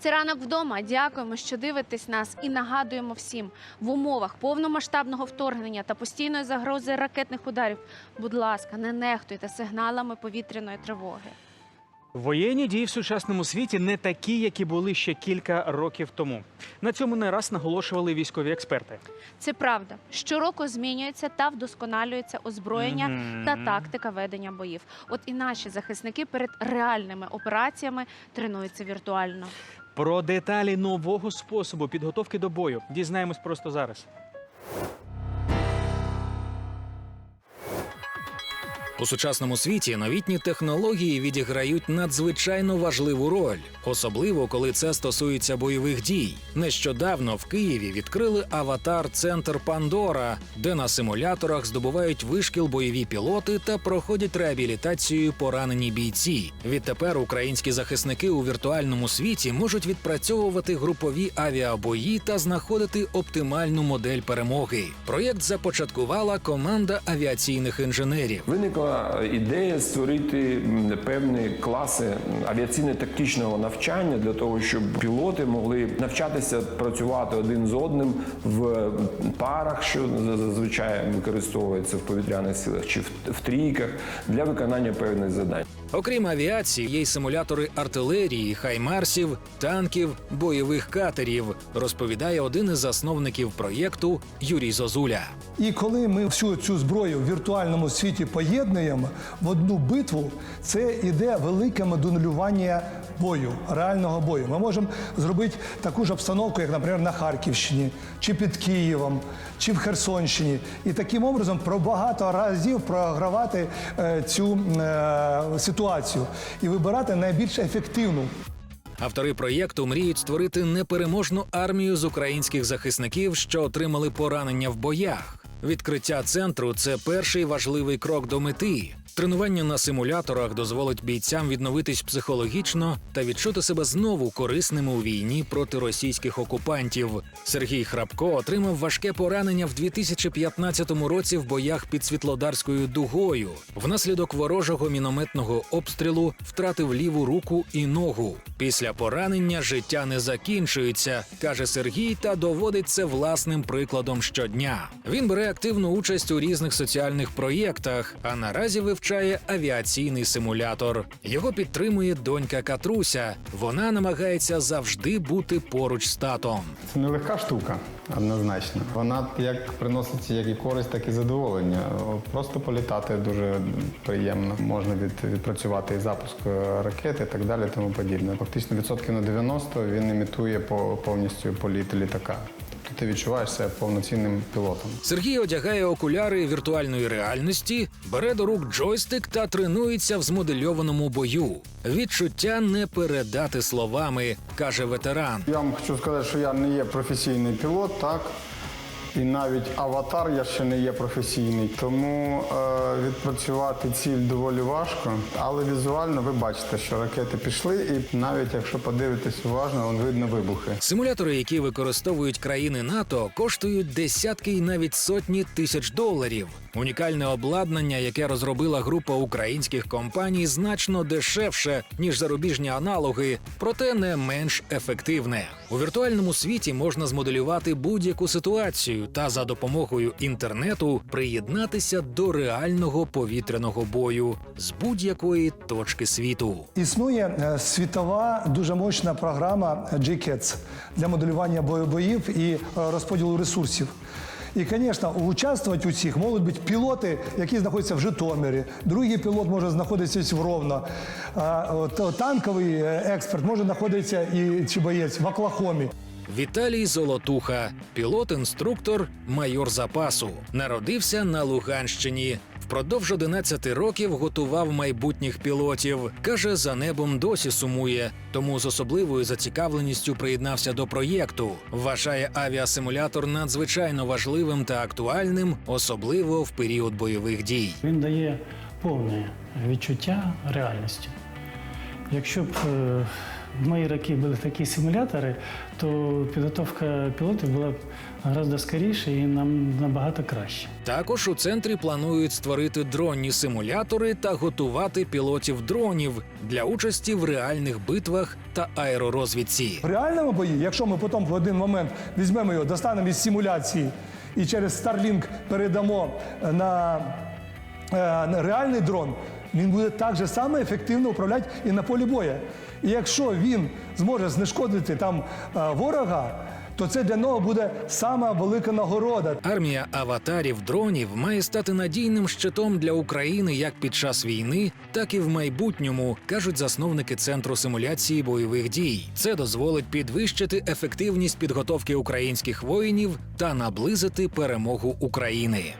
Це ранок вдома. Дякуємо, що дивитесь нас і нагадуємо всім в умовах повномасштабного вторгнення та постійної загрози ракетних ударів. Будь ласка, не нехтуйте сигналами повітряної тривоги. Воєнні дії в сучасному світі не такі, які були ще кілька років тому. На цьому не раз наголошували військові експерти. Це правда. Щороку змінюється та вдосконалюється озброєння Мгм. та тактика ведення боїв. От і наші захисники перед реальними операціями тренуються віртуально. Про деталі нового способу підготовки до бою дізнаємось просто зараз. У сучасному світі новітні технології відіграють надзвичайно важливу роль, особливо коли це стосується бойових дій. Нещодавно в Києві відкрили аватар-центр Пандора, де на симуляторах здобувають вишкіл бойові пілоти та проходять реабілітацію поранені бійці. Відтепер українські захисники у віртуальному світі можуть відпрацьовувати групові авіабої та знаходити оптимальну модель перемоги. Проєкт започаткувала команда авіаційних інженерів. Виникла ідея створити певні класи авіаційно-тактичного навчання для того, щоб пілоти могли навчатися працювати один з одним в парах, що зазвичай використовується в повітряних силах, чи в, трійках для виконання певних завдань. Окрім авіації, є й симулятори артилерії, хаймарсів, танків, бойових катерів, розповідає один із засновників проєкту Юрій Зозуля. І коли ми всю цю зброю в віртуальному світі поєднуємо в одну битву, це іде велике моделювання бою, реального бою. Ми можемо зробити таку ж обстановку, як, наприклад, на Харківщині, чи під Києвом, чи в Херсонщині, і таким образом про багато разів програвати е, цю е, ситуацію і вибирати найбільш ефективну. Автори проєкту мріють створити непереможну армію з українських захисників, що отримали поранення в боях. Відкриття центру це перший важливий крок до мети. Тренування на симуляторах дозволить бійцям відновитись психологічно та відчути себе знову корисними у війні проти російських окупантів. Сергій Храпко отримав важке поранення в 2015 році в боях під Світлодарською дугою. Внаслідок ворожого мінометного обстрілу втратив ліву руку і ногу. Після поранення життя не закінчується, каже Сергій, та доводить це власним прикладом щодня. Він бере активну участь у різних соціальних проєктах, а наразі вивчає авіаційний симулятор. Його підтримує донька Катруся. Вона намагається завжди бути поруч з татом. Це нелегка штука, однозначно. Вона як приносить як і користь, так і задоволення. Просто політати дуже приємно. Можна від, відпрацювати і запуск е, ракет і так далі, тому подібне. Фактично відсотків на 90 він імітує по- повністю політ літака. Ти відчуваєш себе повноцінним пілотом. Сергій одягає окуляри віртуальної реальності, бере до рук джойстик та тренується в змодельованому бою. Відчуття не передати словами, каже ветеран. Я вам хочу сказати, що я не є професійний пілот, так. І навіть аватар я ще не є професійний, тому е, відпрацювати ціль доволі важко. Але візуально ви бачите, що ракети пішли, і навіть якщо подивитись уважно, вон видно вибухи. Симулятори, які використовують країни НАТО, коштують десятки і навіть сотні тисяч доларів. Унікальне обладнання, яке розробила група українських компаній, значно дешевше ніж зарубіжні аналоги, проте не менш ефективне. У віртуальному світі можна змоделювати будь-яку ситуацію та за допомогою інтернету приєднатися до реального повітряного бою з будь-якої точки світу. Існує е, світова дуже мощна програма GCATS для моделювання бою- боїв і е, розподілу ресурсів. І, звісно, участвувати у цих можуть бути пілоти, які знаходяться в Житомирі. Другий пілот може знаходитися в Ровно. Танковий е, експерт може знаходитися і чи боєць в Оклахомі. Віталій Золотуха, пілот-інструктор, майор запасу, народився на Луганщині. Впродовж 11 років готував майбутніх пілотів. каже, за небом досі сумує, тому з особливою зацікавленістю приєднався до проєкту. Вважає авіасимулятор надзвичайно важливим та актуальним, особливо в період бойових дій. Він дає повне відчуття реальності. Якщо б е, в мої роки були такі симулятори, то підготовка пілотів була б гораздо скоріше і нам набагато краще. Також у центрі планують створити дронні симулятори та готувати пілотів дронів для участі в реальних битвах та аеророзвідці. В реальному бої, якщо ми потім в один момент візьмемо його, достанемо із симуляції і через Starlink передамо на, е, на реальний дрон, він буде так же само ефективно управляти і на полі бою. І якщо він зможе знешкодити там е, ворога, то це для нього буде сама велика нагорода. Армія аватарів дронів має стати надійним щитом для України як під час війни, так і в майбутньому, кажуть засновники центру симуляції бойових дій. Це дозволить підвищити ефективність підготовки українських воїнів та наблизити перемогу України.